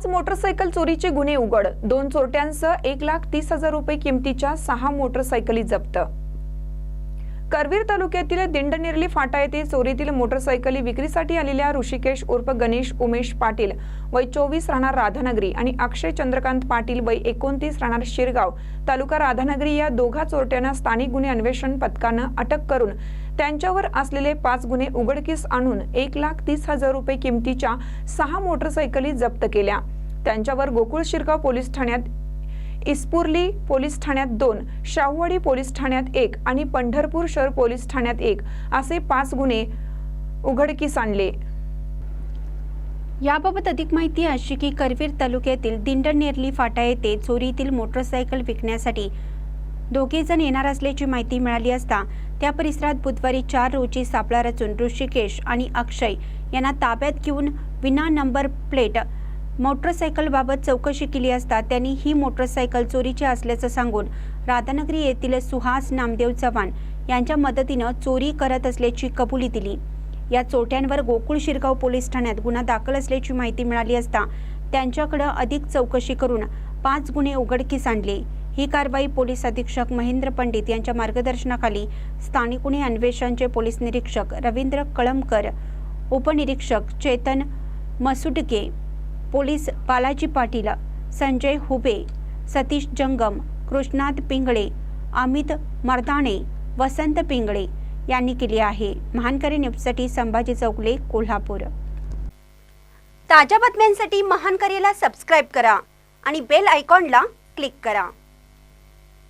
पाच मोटरसायकल चोरीचे गुन्हे उघड. दोन चोरट्यांसह एक लाख तीस हजार रुपये किमतीच्या सहा मोटरसायकली जप्त. करवीर तालुक्यातील दिंडनेरली फाटा येथे चोरीतील मोटरसायकली विक्रीसाठी आलेल्या ऋषिकेश उर्फ गणेश उमेश पाटील वय चोवीस राहणार राधानगरी आणि अक्षय चंद्रकांत पाटील वय एकोणतीस राहणार शिरगाव. तालुका राधानगरी या दोघा चोरट्यांना स्थानिक गुन्हे अन्वेषण पथकानं अटक करून त्यांच्यावर असलेले पाच गुन्हे उघडकीस आणून एक लाख तीस हजार रुपये किमतीच्या सहा मोटरसायकली जप्त केल्या. त्यांच्यावर गोकुळ शिरगाव पोलीस ठाण्यात इस्पुर्ली पोलीस ठाण्यात दोन शाहूवाडी पोलीस ठाण्यात एक आणि पंढरपूर शहर पोलीस ठाण्यात एक असे पाच गुन्हे उघडकीस आणले. याबाबत अधिक माहिती अशी की करवीर तालुक्यातील दिंडनेरली फाटा येथे चोरीतील मोटरसायकल विकण्यासाठी दोघेजण येणार असल्याची माहिती मिळाली असता त्या परिसरात बुधवारी चार रोजी सापळा रचून ऋषिकेश आणि अक्षय यांना ताब्यात घेऊन विना नंबर प्लेट मोटरसायकलबाबत चौकशी केली असता त्यांनी ही मोटरसायकल चोरीची असल्याचं सांगून राधानगरी येथील सुहास नामदेव चव्हाण यांच्या मदतीनं चोरी करत असल्याची कबुली दिली. या चोट्यांवर गोकुळ शिरगाव पोलीस ठाण्यात गुन्हा दाखल असल्याची माहिती मिळाली असता त्यांच्याकडं अधिक चौकशी करून पाच गुन्हे उघडकीस आणले. ही कारवाई पोलीस अधीक्षक महेंद्र पंडित यांच्या मार्गदर्शनाखाली स्थानिक गुन्हे अन्वेषणचे पोलीस निरीक्षक रवींद्र कळमकर उपनिरीक्षक चेतन मसुटके पोलीस बालाजी पाटील संजय हुबे सतीश जंगम कृष्णात पिंगळे अमित मर्दाणे वसंत पिंगळे यांनी केली आहे. महानकरी न्यूजसाठी संभाजी चौगले कोल्हापूर. ताज्या बातम्यांसाठी महानकरीला सबस्क्राईब करा आणि बेल आयकॉनला क्लिक करा.